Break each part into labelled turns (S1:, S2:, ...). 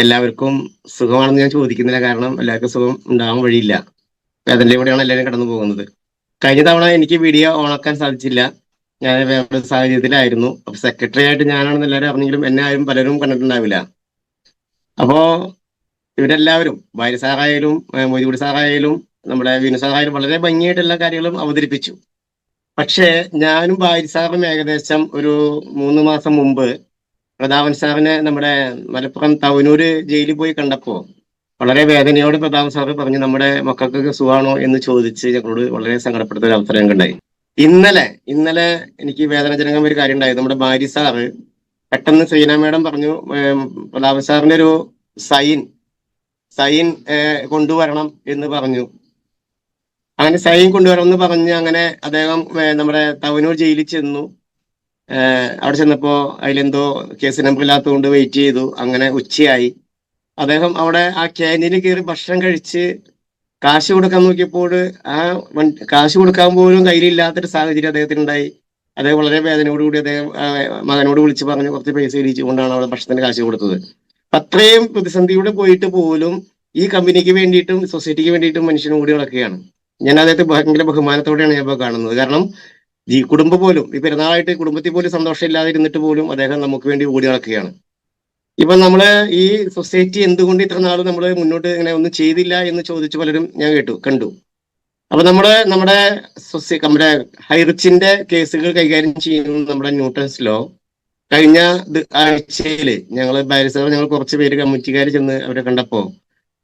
S1: എല്ലാവർക്കും സുഖമാണെന്ന് ഞാൻ ചോദിക്കുന്നില്ല. കാരണം എല്ലാവർക്കും സുഖം ഉണ്ടാവാൻ വഴിയില്ല. അതിന്റെ കൂടെയാണ് എല്ലാവരും കടന്നു പോകുന്നത്. കഴിഞ്ഞ തവണ എനിക്ക് വീഡിയോ ഓണാക്കാൻ സാധിച്ചില്ല. ഞാൻ വേറെ സാഹചര്യത്തിലായിരുന്നു. അപ്പൊ സെക്രട്ടറി ആയിട്ട് ഞാനാണെന്ന് എല്ലാവരും അറിഞ്ഞെങ്കിലും എന്നെ ആരും പലരും കണ്ടിട്ടുണ്ടാവില്ല. അപ്പോ ഇവരെല്ലാവരും ഭാര്യ സാറായാലും മൊയ്തുകൂടി സാറായാലും നമ്മുടെ വിനു സാറായാലും വളരെ ഭംഗിയായിട്ട് എല്ലാ കാര്യങ്ങളും അവതരിപ്പിച്ചു. പക്ഷേ ഞാനും ഭാര്യ സാറും ഏകദേശം ഒരു മൂന്ന് മാസം മുമ്പ് പ്രതാപൻ സാറിനെ നമ്മുടെ മലപ്പുറം തവനൂര് ജയിലിൽ പോയി കണ്ടപ്പോ വളരെ വേദനയോട് പ്രതാപൻ സാർ പറഞ്ഞു നമ്മുടെ മക്കൾക്ക് സുഖമാണോ? എന്ന് ചോദിച്ച് ഞങ്ങളോട് വളരെ സങ്കടപ്പെടുത്ത ഒരു അവസരം ഉണ്ടായി ഇന്നലെ ഇന്നലെ എനിക്ക് വേദനാജനകമായ ഒരു കാര്യം ഉണ്ടായത് നമ്മുടെ ഭാര്യ സാറ് പെട്ടെന്ന് ശ്രീന മേഡം പറഞ്ഞു പ്രതാപൻ സാറിന്റെ ഒരു സൈൻ സൈൻ കൊണ്ടുവരണം എന്ന് പറഞ്ഞു. അങ്ങനെ സൈൻ കൊണ്ടുവരണം എന്ന് പറഞ്ഞ് അങ്ങനെ അദ്ദേഹം നമ്മുടെ തവനൂർ ജയിലിൽ ചെന്നു. അവിടെ ചെന്നപ്പോ അതിലെന്തോ കേസ് നമ്പർ ഇല്ലാത്തതുകൊണ്ട് വെയിറ്റ് ചെയ്തു. അങ്ങനെ ഉച്ചയായി. അദ്ദേഹം അവിടെ ആ ക്യാന്റീനിൽ കയറി ഭക്ഷണം കഴിച്ച് കാശ് കൊടുക്കാൻ നോക്കിയപ്പോൾ ആ വണ്ടി- കാശ് കൊടുക്കാൻ പോലും കയ്യിലില്ലാത്തൊരു സാഹചര്യം അദ്ദേഹത്തിന് ഉണ്ടായി അദ്ദേഹം വളരെ വേദനയോടുകൂടി അദ്ദേഹം മകനോട് വിളിച്ച് പറഞ്ഞു കുറച്ച് പൈസ ഇടിച്ചുകൊണ്ടാണ് അവിടെ ഭക്ഷണത്തിന് കാശ് കൊടുത്തത്. അത്രയും പ്രതിസന്ധിയുടെ പോയിട്ട് പോലും ഈ കമ്പനിക്ക് വേണ്ടിയിട്ടും സൊസൈറ്റിക്ക് വേണ്ടിയിട്ടും മനുഷ്യനും കൂടി നടക്കുകയാണ്. ഞാൻ അദ്ദേഹത്തെ ഭയങ്കര ബഹുമാനത്തോടെയാണ് ഞാൻ ഇപ്പോൾ കാണുന്നത്. കാരണം ഈ കുടുംബം പോലും ഈ പെരുന്നാളായിട്ട് കുടുംബത്തിൽ പോലും സന്തോഷമില്ലാതെ ഇരുന്നിട്ട് പോലും അദ്ദേഹം നമുക്ക് വേണ്ടി ഓടി നടക്കുകയാണ്. ഇപ്പൊ നമ്മൾ ഈ സൊസൈറ്റി എന്തുകൊണ്ട് ഇത്ര നാൾ നമ്മൾ മുന്നോട്ട് ഇങ്ങനെ ഒന്നും ചെയ്തില്ല എന്ന് ചോദിച്ചു പലരും ഞാൻ കേട്ടു കണ്ടു. അപ്പൊ നമ്മുടെ നമ്മുടെ സൊസൈ നമ്മുടെ ഹൈറിച്ചിന്റെ കേസുകൾ കൈകാര്യം ചെയ്യുന്ന നമ്മുടെ ന്യൂട്ടൺസ് ലോ. കഴിഞ്ഞ ആഴ്ചയിൽ ഞങ്ങൾ ബാരിസർ ഞങ്ങൾ കുറച്ച് പേര് കമ്മിറ്റിക്കാർ ചെന്ന് അവരെ കണ്ടപ്പോ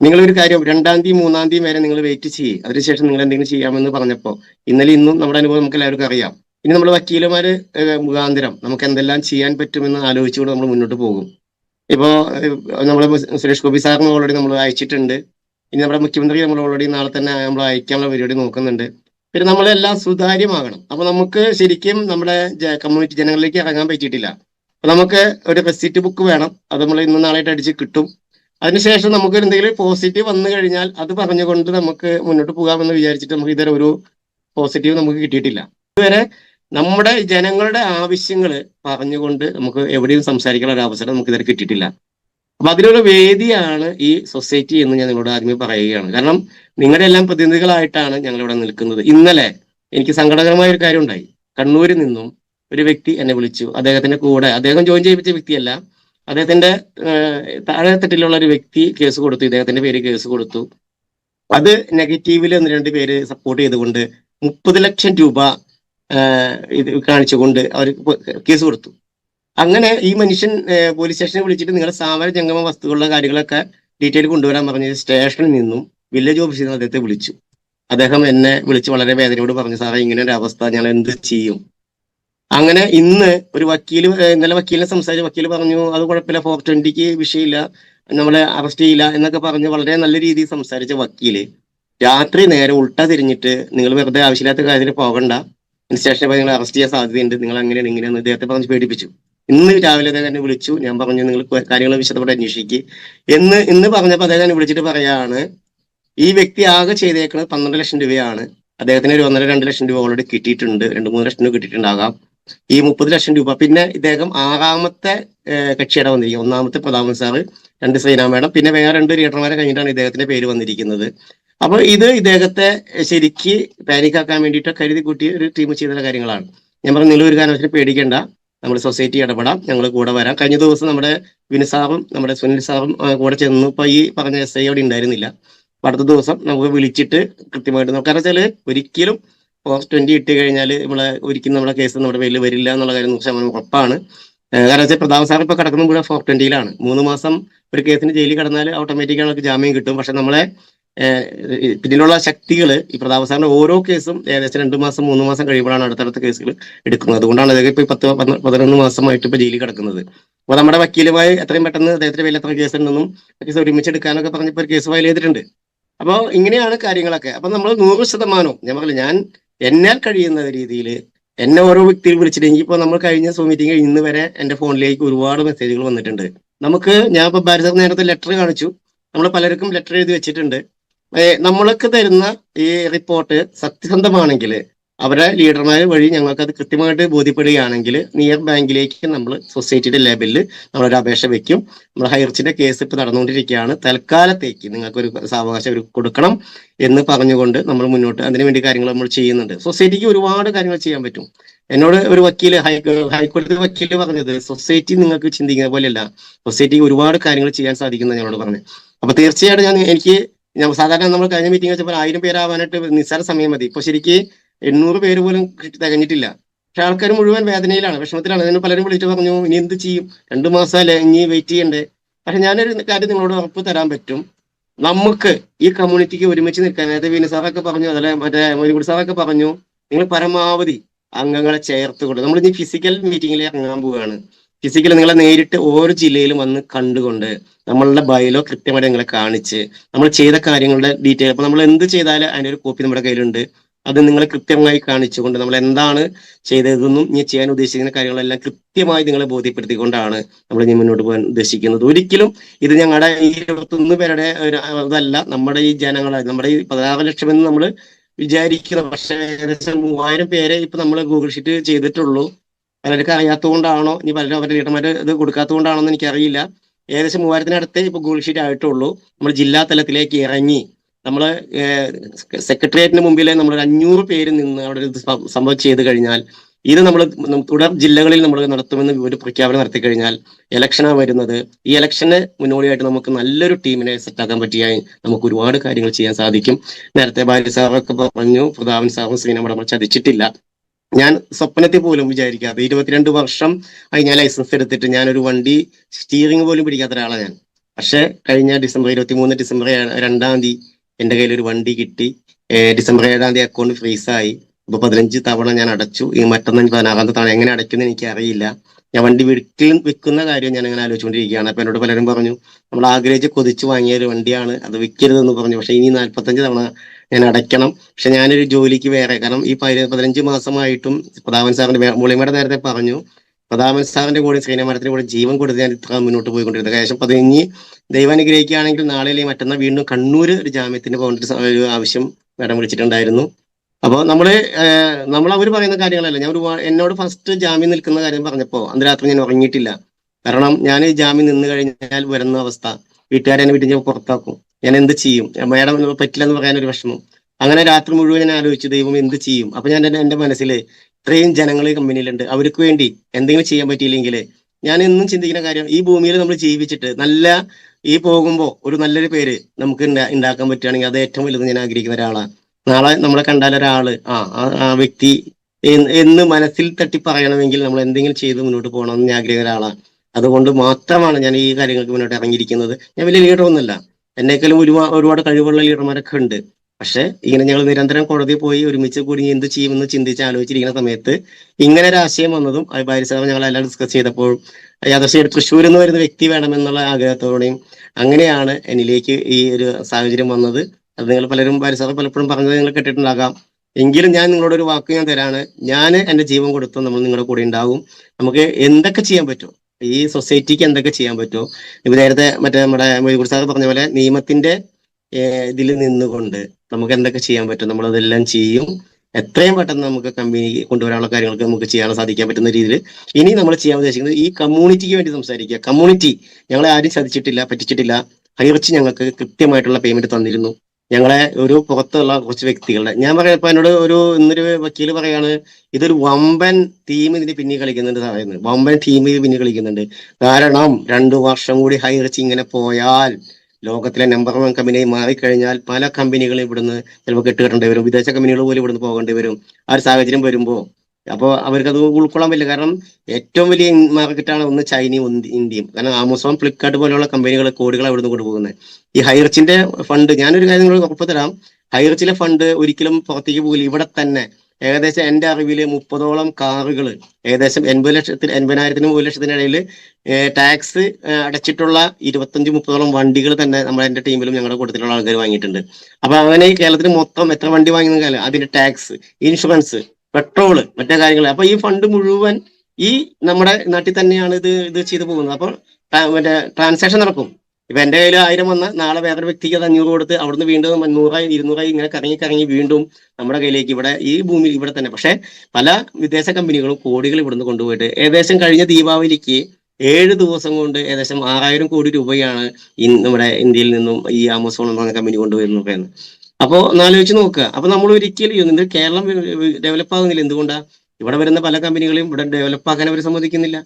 S1: നിങ്ങൾ ഒരു കാര്യം രണ്ടാം തീയതി മൂന്നാം തീയതി വരെ നിങ്ങൾ വെയിറ്റ് ചെയ്യുക അതിനുശേഷം നിങ്ങൾ എന്തെങ്കിലും ചെയ്യാമെന്ന് പറഞ്ഞപ്പോൾ ഇന്നലെ ഇന്നും നമ്മുടെ അനുഭവം നമുക്ക് എല്ലാവർക്കും അറിയാം. ഇനി നമ്മൾ വക്കീലമാര് മുഖാന്തരം നമുക്ക് എന്തെല്ലാം ചെയ്യാൻ പറ്റുമെന്ന് ആലോചിച്ചുകൊണ്ട് നമ്മൾ മുന്നോട്ട് പോകും. ഇപ്പോ നമ്മൾ സുരേഷ് ഗോപി സാറിന് ഓൾറെഡി നമ്മൾ അയച്ചിട്ടുണ്ട്. ഇനി നമ്മുടെ മുഖ്യമന്ത്രി നമ്മൾ ഓൾറെഡി നാളെ തന്നെ നമ്മൾ അയക്കാനുള്ള പരിപാടി നോക്കുന്നുണ്ട്. പിന്നെ നമ്മളെല്ലാം സുതാര്യമാകണം. അപ്പൊ നമുക്ക് ശരിക്കും നമ്മുടെ കമ്മ്യൂണിറ്റി ജനങ്ങളിലേക്ക് ഇറങ്ങാൻ പറ്റിയിട്ടില്ല. നമുക്ക് ഒരു റെസിറ്റ് ബുക്ക് വേണം. അത് നമ്മൾ ഇന്ന് നാളായിട്ട് അടിച്ച് കിട്ടും. അതിനുശേഷം നമുക്ക് എന്തെങ്കിലും പോസിറ്റീവ് വന്നു കഴിഞ്ഞാൽ അത് പറഞ്ഞുകൊണ്ട് നമുക്ക് മുന്നോട്ട് പോകാമെന്ന് വിചാരിച്ചിട്ട് നമുക്ക് ഇതുവരെ ഒരു പോസിറ്റീവ് നമുക്ക് കിട്ടിയിട്ടില്ല. ഇതുവരെ നമ്മുടെ ജനങ്ങളുടെ ആവശ്യങ്ങൾ പറഞ്ഞുകൊണ്ട് നമുക്ക് എവിടെയും സംസാരിക്കാനുള്ള ഒരു അവസരം നമുക്ക് ഇതുവരെ കിട്ടിയിട്ടില്ല. അപ്പൊ അതിനൊരു വേദിയാണ് ഈ സൊസൈറ്റി എന്ന് ഞാൻ നിങ്ങളോട് ആദ്യമേ പറയുകയാണ്. കാരണം നിങ്ങളുടെ എല്ലാം പ്രതിനിധികളായിട്ടാണ് ഞങ്ങൾ ഇവിടെ നിൽക്കുന്നത്. ഇന്നലെ എനിക്ക് സങ്കടകരമായ ഒരു കാര്യം ഉണ്ടായി. കണ്ണൂരിൽ നിന്നും ഒരു വ്യക്തി എന്നെ വിളിച്ചു. അദ്ദേഹത്തിന്റെ കൂടെ അദ്ദേഹം ജോയിൻ ചെയ്യിപ്പിച്ച വ്യക്തിയല്ല. അദ്ദേഹത്തിന്റെ താഴെത്തട്ടിലുള്ള ഒരു വ്യക്തി കേസ് കൊടുത്തു ഇദ്ദേഹത്തിന്റെ പേര് കേസ് കൊടുത്തു. അത് നെഗറ്റീവിൽ ഒന്ന് രണ്ട് പേര് സപ്പോർട്ട് ചെയ്തുകൊണ്ട് മുപ്പത് ലക്ഷം രൂപ ഇത് കാണിച്ചുകൊണ്ട് അവർ കേസ് കൊടുത്തു. അങ്ങനെ ഈ മനുഷ്യൻ പോലീസ് സ്റ്റേഷനെ വിളിച്ചിട്ട് നിങ്ങളുടെ സ്ഥാപന ജംഗമ വസ്തുക്കളുടെ കാര്യങ്ങളൊക്കെ ഡീറ്റെയിൽ കൊണ്ടുവരാൻ പറഞ്ഞ സ്റ്റേഷനിൽ നിന്നും വില്ലേജ് ഓഫീസിൽ നിന്ന് അദ്ദേഹത്തെ വിളിച്ചു. അദ്ദേഹം എന്നെ വിളിച്ച് വളരെ വേദനയോട് പറഞ്ഞു സാറേ ഇങ്ങനെ ഒരു അവസ്ഥ ഞാൻ എന്ത് ചെയ്യും? അങ്ങനെ ഇന്ന് ഒരു വക്കീൽ ഏഹ്, ഇന്നലെ വക്കീലിനെ സംസാരിച്ച വക്കീൽ പറഞ്ഞു അത് കുഴപ്പമില്ല ഫോർ ട്വന്റിക്ക് വിഷയമില്ല നമ്മളെ അറസ്റ്റ് ചെയ്യില്ല എന്നൊക്കെ പറഞ്ഞ് വളരെ നല്ല രീതിയിൽ സംസാരിച്ച വക്കീൽ രാത്രി നേരെ ഉൾട്ട തിരിഞ്ഞിട്ട് നിങ്ങൾ വെറുതെ ആവശ്യമില്ലാത്ത കാര്യത്തിൽ പോകണ്ട സ്റ്റേഷനിൽ പോയി നിങ്ങൾ അറസ്റ്റ് ചെയ്യാൻ സാധ്യതയുണ്ട് നിങ്ങൾ അങ്ങനെ ഇങ്ങനെയാണ് ഇദ്ദേഹത്തെ പറഞ്ഞ് പേടിപ്പിച്ചു. ഇന്ന് രാവിലെ അദ്ദേഹം എന്നെ വിളിച്ചു ഞാൻ പറഞ്ഞു നിങ്ങൾ കാര്യങ്ങൾ വിശദമായിട്ട് അന്വേഷിക്കുക എന്ന് ഇന്ന് പറഞ്ഞപ്പോൾ അദ്ദേഹം വിളിച്ചിട്ട് പറയാണ് ഈ വ്യക്തി ആകെ ചെയ്തേക്കുന്നത് പന്ത്രണ്ട് ലക്ഷം രൂപയാണ് അദ്ദേഹത്തിന് ഒരു ഒന്നര രണ്ട് ലക്ഷം രൂപ ഓൾറെഡി കിട്ടിയിട്ടുണ്ട് രണ്ട് മൂന്ന് ലക്ഷം രൂപ കിട്ടിയിട്ടുണ്ടാകാം ഈ മുപ്പത് ലക്ഷം രൂപ. പിന്നെ ഇദ്ദേഹം ആറാമത്തെ കക്ഷിയുടെ വന്നിരിക്കുന്നത്. ഒന്നാമത്തെ പ്രതാപൻ സാറ് രണ്ട് സൈന മേഡം പിന്നെ വേറെ രണ്ട് ലീഡർമാരെ കഴിഞ്ഞിട്ടാണ് ഇദ്ദേഹത്തിന്റെ പേര് വന്നിരിക്കുന്നത്. അപ്പൊ ഇത് ഇദ്ദേഹത്തെ ശരിക്ക് പാനിക്കാക്കാൻ വേണ്ടിയിട്ട് കരുതി കൂട്ടി ഒരു ടീം ചെയ്ത കാര്യങ്ങളാണ്. ഞാൻ പറഞ്ഞു നിങ്ങൾ ഒരു കാരണവശാലും പേടിക്കേണ്ട. നമ്മൾ സൊസൈറ്റി ഇടപെടാം. ഞങ്ങൾ കൂടെ വരാം. കഴിഞ്ഞ ദിവസം നമ്മുടെ വിനു സാറും നമ്മുടെ സുനിൽ സാറും കൂടെ ചെന്നു. ഇപ്പൊ ഈ പറഞ്ഞ എസ് ഐ അവിടെ ഉണ്ടായിരുന്നില്ല. അടുത്ത ദിവസം നമുക്ക് വിളിച്ചിട്ട് കൃത്യമായിട്ട് നോക്കാം. കാരണം വെച്ചാൽ ഒരിക്കലും ട്വന്റി ഇട്ട് കഴിഞ്ഞാൽ നമ്മളെ ഒരിക്കലും നമ്മുടെ കേസ് നമ്മുടെ പേരിൽ വരില്ല എന്നുള്ള കാര്യം നൂറ് ശതമാനം ഉറപ്പാണ്. കാരണം വെച്ചാൽ പ്രതാപ് സാർ ഇപ്പൊ കിടക്കുന്ന കൂടെ ഫോർ ട്വന്റിയിലാണ് മൂന്ന് മാസം ഒരു കേസിന് ജയിലിൽ കിടന്നാൽ ഓട്ടോമാറ്റിക്കാണ് അവർക്ക് ജാമ്യം കിട്ടും. പക്ഷെ നമ്മളെ പിന്നിലുള്ള ശക്തികൾ ഈ പ്രതാപ സാറിന്റെ ഓരോ കേസും ഏകദേശം രണ്ട് മാസം മൂന്ന് മാസം കഴിയുമ്പോഴാണ് അടുത്തടുത്ത കേസുകൾ എടുക്കുന്നത്. അതുകൊണ്ടാണ് അദ്ദേഹം ഇപ്പൊ പത്ത് പതിനൊന്ന് മാസമായിട്ട് ഇപ്പൊ ജയിലിൽ കിടക്കുന്നത്. അപ്പൊ നമ്മുടെ വക്കീലുമായി എത്രയും പെട്ടെന്ന് അദ്ദേഹത്തിന്റെ പേരിൽ എത്ര കേസ് ഉണ്ടെന്നും കേസ് ഒരുമിച്ച് എടുക്കാനൊക്കെ പറഞ്ഞപ്പോൾ ഒരു കേസ് ഫയൽ ചെയ്തിട്ടുണ്ട്. അപ്പോൾ ഇങ്ങനെയാണ് കാര്യങ്ങളൊക്കെ. അപ്പൊ നമ്മൾ നൂറ് ശതമാനവും ഞാൻ പറഞ്ഞില്ല ഞാൻ എന്നാൽ കഴിയുന്ന രീതിയിൽ എന്നെ ഓരോ വ്യക്തിയിൽ വിളിച്ചിട്ട് ഇപ്പൊ നമ്മൾ കഴിഞ്ഞ സോ മീറ്റിംഗ് ഇന്ന് വരെ എന്റെ ഫോണിലേക്ക് ഒരുപാട് മെസ്സേജുകൾ വന്നിട്ടുണ്ട്. നമുക്ക് ഞാൻ ഇപ്പൊ ഭാരത നേരത്തെ ലെറ്റർ കാണിച്ചു. നമ്മൾ പലർക്കും ലെറ്റർ എഴുതി വെച്ചിട്ടുണ്ട്. നമ്മൾക്ക് തരുന്ന ഈ റിപ്പോർട്ട് സത്യസന്ധമാണെങ്കിൽ അവരുടെ ലീഡർമാർ വഴി ഞങ്ങൾക്ക് അത് കൃത്യമായിട്ട് ബോധ്യപ്പെടുകയാണെങ്കിൽ നിയർ ബാങ്കിലേക്ക് നമ്മൾ സൊസൈറ്റിയുടെ ലെവലിൽ നമ്മളൊരു അപേക്ഷ വെക്കും. നമ്മൾ ഹൈർച്ചിന്റെ കേസ് ഇപ്പൊ നടന്നുകൊണ്ടിരിക്കുകയാണ്. തൽക്കാലത്തേക്ക് നിങ്ങൾക്ക് ഒരു സാവകാശം ഒരു കൊടുക്കണം എന്ന് പറഞ്ഞുകൊണ്ട് നമ്മൾ മുന്നോട്ട് അതിനു വേണ്ടി കാര്യങ്ങൾ നമ്മൾ ചെയ്യുന്നുണ്ട്. സൊസൈറ്റിക്ക് ഒരുപാട് കാര്യങ്ങൾ ചെയ്യാൻ പറ്റും. എന്നോട് ഒരു വക്കീൽ ഹൈക്കോടതി വക്കീൽ പറഞ്ഞത് സൊസൈറ്റി നിങ്ങൾക്ക് ചിന്തിക്കുന്ന പോലെയല്ല. സൊസൈറ്റിക്ക് ഒരുപാട് കാര്യങ്ങൾ ചെയ്യാൻ സാധിക്കുന്ന ഞങ്ങളോട് പറഞ്ഞു. അപ്പൊ തീർച്ചയായിട്ടും ഞാൻ എനിക്ക് സാധാരണ നമ്മൾ കഴിഞ്ഞ മീറ്റിംഗ് വെച്ചപ്പോൾ ആയിരം പേരാവാനായിട്ട് നിസ്സാര സമയം മതി. ഇപ്പൊ ശരിക്ക് എണ്ണൂറ് പേര് പോലും തികഞ്ഞിട്ടില്ല. പക്ഷെ ആൾക്കാർ മുഴുവൻ വേദനയിലാണ് വിഷമത്തിലാണ്. അതിന് പലരും വിളിച്ചു പറഞ്ഞു ഇനി എന്ത് ചെയ്യും? രണ്ടു മാസമല്ലേ ഇനി വെയിറ്റ് ചെയ്യണ്ടേ? പക്ഷെ ഞാനൊരു കാര്യം നിങ്ങളോട് ഉറപ്പ് തരാൻ പറ്റും. നമുക്ക് ഈ കമ്മ്യൂണിറ്റിക്ക് ഒരുമിച്ച് നിൽക്കാൻ നേരത്തെ വിനു സാറൊക്കെ പറഞ്ഞു അതല്ല മറ്റേ മൊയ്കുടി സാറൊക്കെ പറഞ്ഞു നിങ്ങൾ പരമാവധി അംഗങ്ങളെ ചേർത്ത് കൊടുക്കും നമ്മൾ ഇനി ഫിസിക്കൽ മീറ്റിങ്ങിൽ ഇറങ്ങാൻ പോവുകയാണ് ഫിസിക്കൽ നിങ്ങളെ നേരിട്ട് ഓരോ ജില്ലയിലും വന്ന് കണ്ടുകൊണ്ട് നമ്മളുടെ ബയലോ കൃത്യമായിട്ട് നിങ്ങളെ കാണിച്ച് നമ്മൾ ചെയ്ത കാര്യങ്ങളുടെ ഡീറ്റെയിൽ അപ്പൊ നമ്മൾ എന്ത് ചെയ്താലും അതിന്റെ ഒരു കോപ്പി നമ്മുടെ കയ്യിലുണ്ട്. അത് നിങ്ങളെ കൃത്യമായി കാണിച്ചുകൊണ്ട് നമ്മൾ എന്താണ് ചെയ്തതെന്നും ഇനി ചെയ്യാൻ ഉദ്ദേശിക്കുന്ന കാര്യങ്ങളെല്ലാം കൃത്യമായി നിങ്ങളെ ബോധ്യപ്പെടുത്തിക്കൊണ്ടാണ് നമ്മൾ ഇനി മുന്നോട്ട് പോകാൻ ഉദ്ദേശിക്കുന്നത്. ഒരിക്കലും ഇത് ഞങ്ങളുടെ ഈ ഇരുപത്തൊന്ന് പേരുടെ ഒരു അതല്ല നമ്മുടെ ഈ ജനങ്ങളെ നമ്മുടെ ഈ പതിനാറ് ലക്ഷം എന്ന് നമ്മൾ വിചാരിക്കുന്നത് പക്ഷേ ഏകദേശം മൂവായിരം പേരെ ഇപ്പൊ നമ്മൾ ഗൂഗിൾ ഷീറ്റ് ചെയ്തിട്ടുള്ളൂ. പലർക്ക് അറിയാത്തതുകൊണ്ടാണോ ഇനി പലരും അവരുടെ ലീഡർമാർ ഇത് കൊടുക്കാത്തതുകൊണ്ടാണോ എന്ന് എനിക്കറിയില്ല. ഏകദേശം മൂവായിരത്തിനടുത്തേ ഇപ്പൊ ഗൂഗിൾ ഷീറ്റ് ആയിട്ടുള്ളൂ. നമ്മൾ ജില്ലാ തലത്തിലേക്ക് ഇറങ്ങി നമ്മൾ സെക്രട്ടേറിയറ്റിന് മുമ്പിൽ നമ്മൾ ഒരു അഞ്ഞൂറ് പേര് നിന്ന് അവിടെ ഒരു സംഭവം ചെയ്ത് കഴിഞ്ഞാൽ ഇത് നമ്മൾ തുടർ ജില്ലകളിൽ നമ്മൾ നടത്തുമെന്ന് ഒരു പ്രഖ്യാപനം നടത്തി കഴിഞ്ഞാൽ ഇലക്ഷനാണ് വരുന്നത് ഈ ഇലക്ഷന് മുന്നോടിയായിട്ട് നമുക്ക് നല്ലൊരു ടീമിനെ സെറ്റാക്കാൻ പറ്റിയായി നമുക്ക് ഒരുപാട് കാര്യങ്ങൾ ചെയ്യാൻ സാധിക്കും. നേരത്തെ ബാലി സാറൊക്കെ പറഞ്ഞു പ്രതാപൻ സാറും ശ്രീനമ്മ നമ്മൾ ചതിച്ചിട്ടില്ല. ഞാൻ സ്വപ്നത്തിൽ പോലും വിചാരിക്കാതെ ഇരുപത്തിരണ്ട് വർഷം ഞാൻ ലൈസൻസ് എടുത്തിട്ട് ഞാനൊരു വണ്ടി സ്റ്റിയറിംഗ് പോലും പിടിക്കാത്ത ഒരാളാണ് ഞാൻ. പക്ഷെ കഴിഞ്ഞ ഡിസംബർ ഇരുപത്തി മൂന്ന് ഡിസംബർ രണ്ടാം തീയതി എന്റെ കയ്യിൽ ഒരു വണ്ടി കിട്ടി. ഡിസംബർ ഏഴാം തീയതി അക്കൗണ്ട് ഫ്രീസായി ആയി. അപ്പൊ പതിനഞ്ച് തവണ ഞാൻ അടച്ചു. ഈ മറ്റൊന്നും പതിനാറാമത്തെ തവണ എങ്ങനെ അടയ്ക്കുന്നത് എനിക്ക് അറിയില്ല ഞാൻ വണ്ടി വീട്ടിൽ വിൽക്കുന്ന കാര്യം ഞാൻ അങ്ങനെ ആലോചിച്ചുകൊണ്ടിരിക്കുകയാണ്. അപ്പൊ എന്നോട് പലരും പറഞ്ഞു നമ്മൾ ആഗ്രഹിച്ച് കൊതിച്ച് വാങ്ങിയ ഒരു വണ്ടിയാണ്. അത് വിൽക്കരുതെന്ന് പറഞ്ഞു. പക്ഷെ ഇനി നാല്പത്തഞ്ച് തവണ ഞാൻ അടയ്ക്കണം. പക്ഷെ ഞാനൊരു ജോലിക്ക് വേറെ. കാരണം ഈ പതിന- പതിനഞ്ച് മാസമായിട്ടും പ്രതാപൻ സാറിന്റെ മുളിമയുടെ നേരത്തെ പറഞ്ഞു പ്രതാപൻ സാറിന്റെ കൂടെ ശ്രീനമരത്തിന്റെ കൂടെ ജീവൻ കൊടുത്ത് ഞാൻ ഇത്ര മുന്നോട്ട് പോയിക്കൊണ്ടിരുന്നത്. ഏകദേശം ഇനി ദൈവം അനുഗ്രഹിക്കുകയാണെങ്കിൽ നാളെ മറ്റന്നാൾ വീണ്ടും കണ്ണൂര് ഒരു ജാമ്യത്തിന് പോകേണ്ട ഒരു ആവശ്യം മാഡം വിളിച്ചിട്ടുണ്ടായിരുന്നു. അപ്പോൾ നമ്മൾ നമ്മൾ അവർ പറയുന്ന കാര്യങ്ങളല്ല. ഞാൻ ഒരു എന്നോട് ഫസ്റ്റ് ജാമ്യം നിൽക്കുന്ന കാര്യം പറഞ്ഞപ്പോ അന്ന് രാത്രി ഞാൻ ഉറങ്ങിയിട്ടില്ല. കാരണം ഞാൻ ജാമ്യം നിന്ന് കഴിഞ്ഞാൽ വരുന്ന അവസ്ഥ. വീട്ടുകാരെ എന്നെ വീട്ടിൽ ഞാൻ പുറത്താക്കും. ഞാൻ എന്ത് ചെയ്യും? മേഡം പറ്റില്ല എന്ന് പറയാൻ ഒരു വിഷമം. അങ്ങനെ രാത്രി മുഴുവൻ ഞാൻ ആലോചിച്ചു ദൈവം എന്ത് ചെയ്യും? അപ്പൊ ഞാൻ എന്റെ മനസ്സിൽ ഇത്രയും ജനങ്ങൾ ഈ കമ്പനിയിലുണ്ട് അവർക്ക് വേണ്ടി എന്തെങ്കിലും ചെയ്യാൻ പറ്റിയില്ലെങ്കിൽ ഞാൻ എന്നും ചിന്തിക്കുന്ന കാര്യം ഈ ഭൂമിയിൽ നമ്മൾ ജീവിച്ചിട്ട് നല്ല ഈ പോകുമ്പോൾ ഒരു നല്ലൊരു പേര് നമുക്ക് ഉണ്ടാക്കാൻ പറ്റുകയാണെങ്കിൽ അത് ഏറ്റവും വലുത് ഞാൻ ആഗ്രഹിക്കുന്ന ഒരാളാണ് നാളെ നമ്മളെ കണ്ടാൽ ഒരാൾ ആ ആ- വ്യക്തി എന്ന് എന്ന് മനസ്സിൽ തട്ടി പറയണമെങ്കിൽ നമ്മൾ എന്തെങ്കിലും ചെയ്ത് മുന്നോട്ട് പോകണമെന്ന് ഞാൻ ആഗ്രഹിക്കുന്ന ഒരാളാണ് അതുകൊണ്ട് മാത്രമാണ് ഞാൻ ഈ കാര്യങ്ങൾക്ക് മുന്നോട്ട് ഇറങ്ങിയിരിക്കുന്നത്. ഞാൻ വലിയ ലീഡർ ഒന്നുമല്ല എന്നേക്കാളും ഒരുപാട് ഒരുപാട് കഴിവുള്ള ലീഡർമാരൊക്കെ ഉണ്ട്. പക്ഷെ ഇങ്ങനെ ഞങ്ങൾ നിരന്തരം കോടതിയിൽ പോയി ഒരുമിച്ച് കൂടി എന്ത് ചെയ്യുമെന്ന് ചിന്തിച്ച് ആലോചിച്ചിരിക്കുന്ന സമയത്ത് ഇങ്ങനെ ഒരു ആശയം വന്നതും അത് ഭാര്യ സാർ ഞങ്ങൾ എല്ലാം ഡിസ്കസ് ചെയ്തപ്പോൾ യാദർശം തൃശ്ശൂർ എന്ന് വരുന്ന വ്യക്തി വേണമെന്നുള്ള ആഗ്രഹത്തോടെയും അങ്ങനെയാണ് എന്നിലേക്ക് ഈ ഒരു സാഹചര്യം വന്നത്. അത് നിങ്ങൾ പലരും ഭാര്യ സാർ പലപ്പോഴും പറഞ്ഞത് നിങ്ങൾ കേട്ടിട്ടുണ്ടാകാം. എങ്കിലും ഞാൻ നിങ്ങളോട് ഒരു വാക്ക് ഞാൻ തരാണ്. ഞാൻ എന്റെ ജീവൻ കൊടുത്തു നമ്മൾ നിങ്ങളുടെ കൂടെ ഉണ്ടാകും നമുക്ക് എന്തൊക്കെ ചെയ്യാൻ പറ്റും? ഈ സൊസൈറ്റിക്ക് എന്തൊക്കെ ചെയ്യാൻ പറ്റുമോ ഇപ്പൊ നേരത്തെ മറ്റേ നമ്മുടെ മൊയ്കൂർ സാർ പറഞ്ഞ പോലെ നിയമത്തിന്റെ ഇതിൽ നിന്നുകൊണ്ട് നമുക്ക് എന്തൊക്കെ ചെയ്യാൻ പറ്റും നമ്മൾ അതെല്ലാം ചെയ്യും. എത്രയും പെട്ടെന്ന് നമുക്ക് കമ്പനി കൊണ്ടുവരാനുള്ള കാര്യങ്ങൾക്ക് നമുക്ക് ചെയ്യാൻ സാധിക്കാൻ പറ്റുന്ന രീതിയിൽ ഇനി നമ്മൾ ചെയ്യാൻ ഉദ്ദേശിക്കുന്നത് ഈ കമ്മ്യൂണിറ്റിക്ക് വേണ്ടി സംസാരിക്കുക. കമ്മ്യൂണിറ്റി ഞങ്ങളെ ആരും ചതിച്ചിട്ടില്ല പറ്റിച്ചിട്ടില്ല. ഹൈറിച്ച് ഞങ്ങൾക്ക് കൃത്യമായിട്ടുള്ള പേയ്മെന്റ് തന്നിരുന്നു. ഞങ്ങളെ ഒരു പുറത്തുള്ള കുറച്ച് വ്യക്തികളുടെ ഞാൻ പറയാം ഇപ്പൊ എന്നോട് ഒരു ഇന്നൊരു വക്കീൽ പറയാണ് ഇതൊരു വമ്പൻ ടീം ഇതിന് പിന്നിൽ കളിക്കുന്നുണ്ട് പറയുന്നത് വമ്പൻ ടീം ഇത് പിന്നിൽ കളിക്കുന്നുണ്ട്. കാരണം രണ്ടു വർഷം കൂടി ഹൈറിച്ച് ഇങ്ങനെ പോയാൽ ലോകത്തിലെ നമ്പർ വൺ കമ്പനി മാറിക്കഴിഞ്ഞാൽ പല കമ്പനികളും ഇവിടുന്ന് ചിലപ്പോൾ കെട്ടുകെട്ടേണ്ടി വരും. വിദേശ കമ്പനികൾ പോലും ഇവിടുന്ന് പോകേണ്ടി വരും. ആ ഒരു സാഹചര്യം വരുമ്പോൾ അപ്പോൾ അത് ഉൾക്കൊള്ളാൻ പറ്റില്ല. കാരണം ഏറ്റവും വലിയ മാർക്കറ്റാണ് ഒന്ന് ചൈനയും ഇന്ത്യയും. കാരണം ആമസോൺ ഫ്ലിപ്കാർട്ട് പോലെയുള്ള കമ്പനികൾ കോടികൾ അവിടുന്ന് കൊണ്ടുപോകുന്നത് ഈ ഹൈറിച്ചിന്റെ ഫണ്ട് ഞാനൊരു കാര്യം നിങ്ങൾ ഉറപ്പ് തരാം. ഹൈറിച്ചിലെ ഫണ്ട് ഒരിക്കലും പുറത്തേക്ക് പോകില്ല. ഇവിടെ തന്നെ ഏകദേശം എന്റെ അറിവിൽ മുപ്പതോളം കാറുകൾ ഏകദേശം എൺപത് ലക്ഷത്തിന് എൺപതിനായിരത്തിനും ഒരു ലക്ഷത്തിനിടയിൽ ടാക്സ് അടച്ചിട്ടുള്ള ഇരുപത്തഞ്ച് മുപ്പതോളം വണ്ടികൾ തന്നെ നമ്മൾ എന്റെ ടീമിലും ഞങ്ങളുടെ കൂട്ടത്തിലുള്ള ആൾക്കാർ വാങ്ങിയിട്ടുണ്ട്. അപ്പോൾ അങ്ങനെ ഈ കേരളത്തിൽ മൊത്തം എത്ര വണ്ടി വാങ്ങുന്ന കാലം അതിന്റെ ടാക്സ് ഇൻഷുറൻസ് പെട്രോൾ മറ്റേ കാര്യങ്ങൾ അപ്പോൾ ഈ ഫണ്ട് മുഴുവൻ ഈ നമ്മുടെ നാട്ടിൽ തന്നെയാണ് ഇത് ഇത് ചെയ്തു പോകുന്നത്. അപ്പോൾ മറ്റേ ട്രാൻസാക്ഷൻ നടക്കും. ഇപ്പൊ എന്റെ കയ്യിൽ ആയിരം വന്ന നാളെ വേറൊരു വ്യക്തിക്ക് അത് അഞ്ഞൂറ് കൊടുത്ത് അവിടുന്ന് വീണ്ടും നൂറായി ഇരുന്നൂറായി ഇങ്ങനെ കറങ്ങി കറങ്ങി വീണ്ടും നമ്മുടെ കയ്യിലേക്ക് ഇവിടെ ഈ ഭൂമിയിൽ ഇവിടെ തന്നെ. പക്ഷെ പല വിദേശ കമ്പനികളും കോടികൾ ഇവിടുന്ന് കൊണ്ടുപോയിട്ട് ഏകദേശം കഴിഞ്ഞ ദീപാവലിക്ക് ഏഴ് ദിവസം കൊണ്ട് ഏകദേശം ആറായിരം കോടി രൂപയാണ് നമ്മുടെ ഇന്ത്യയിൽ നിന്നും ഈ ആമസോൺ എന്ന കമ്പനി കൊണ്ടുവരുന്നു എന്ന്. അപ്പോൾ ഒന്നാലോചിച്ച് നോക്കുക. അപ്പൊ നമ്മൾ ഒരിക്കലും ഇത് കേരളം ഡെവലപ്പ് ആകുന്നില്ല എന്തുകൊണ്ടാണ് ഇവിടെ വരുന്ന പല കമ്പനികളും ഇവിടെ ഡെവലപ്പ് ആക്കാൻ അവർ സമ്മതിക്കുന്നില്ല.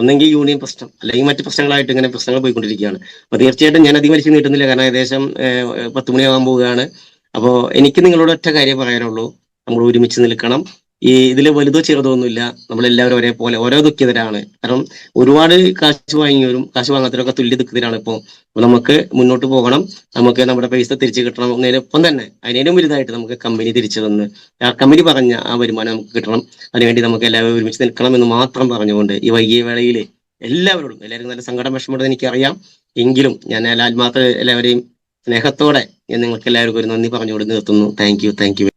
S1: ഒന്നെങ്കിൽ യൂണിയൻ പ്രശ്നം അല്ലെങ്കിൽ മറ്റു പ്രശ്നങ്ങളായിട്ട് ഇങ്ങനെ പ്രശ്നങ്ങൾ പോയിക്കൊണ്ടിരിക്കുകയാണ്. അപ്പൊ തീർച്ചയായിട്ടും ഞാൻ അധികം വലിച്ചു നീട്ടുന്നില്ല. കാരണം ഏകദേശം പത്ത് മണിയാകാൻ പോവുകയാണ്. അപ്പോൾ എനിക്ക് നിങ്ങളോട് ഒറ്റ കാര്യം പറയാനുള്ളൂ. നമ്മൾ ഒരുമിച്ച് നിൽക്കണം. ഈ ഇതിൽ വലുതോ ചെറുതോ ഒന്നുമില്ല. നമ്മളെല്ലാവരും ഒരേപോലെ ഓരോ ദുഃഖിതരാണ്. കാരണം ഒരുപാട് കാശ് വാങ്ങിയവരും കാശ് വാങ്ങാത്തവരൊക്കെ തുല്യ ദുഃഖിതരാണ് ഇപ്പോൾ നമുക്ക് മുന്നോട്ട് പോകണം. നമുക്ക് നമ്മുടെ പൈസ തിരിച്ചു കിട്ടണം എന്നതിനൊപ്പം തന്നെ അതിനേലും വലുതായിട്ട് നമുക്ക് കമ്പനി തിരിച്ചു തന്ന് ആ കമ്പനി പറഞ്ഞ ആ വരുമാനം നമുക്ക് കിട്ടണം. അതിനുവേണ്ടി നമുക്ക് എല്ലാവരും ഒരുമിച്ച് നിൽക്കണം എന്ന് മാത്രം പറഞ്ഞുകൊണ്ട് ഈ വൈകിയ വേളയിൽ എല്ലാവരോടും എല്ലാവരും നല്ല സങ്കടം വിഷമമുണ്ടെന്ന് എനിക്കറിയാം. എങ്കിലും ഞാൻ ആത്മാർത്ഥ എല്ലാവരെയും സ്നേഹത്തോടെ ഞാൻ നിങ്ങൾക്ക് എല്ലാവർക്കും ഒരു നന്ദി പറഞ്ഞുകൊണ്ട് നിർത്തുന്നു. Thank you thank you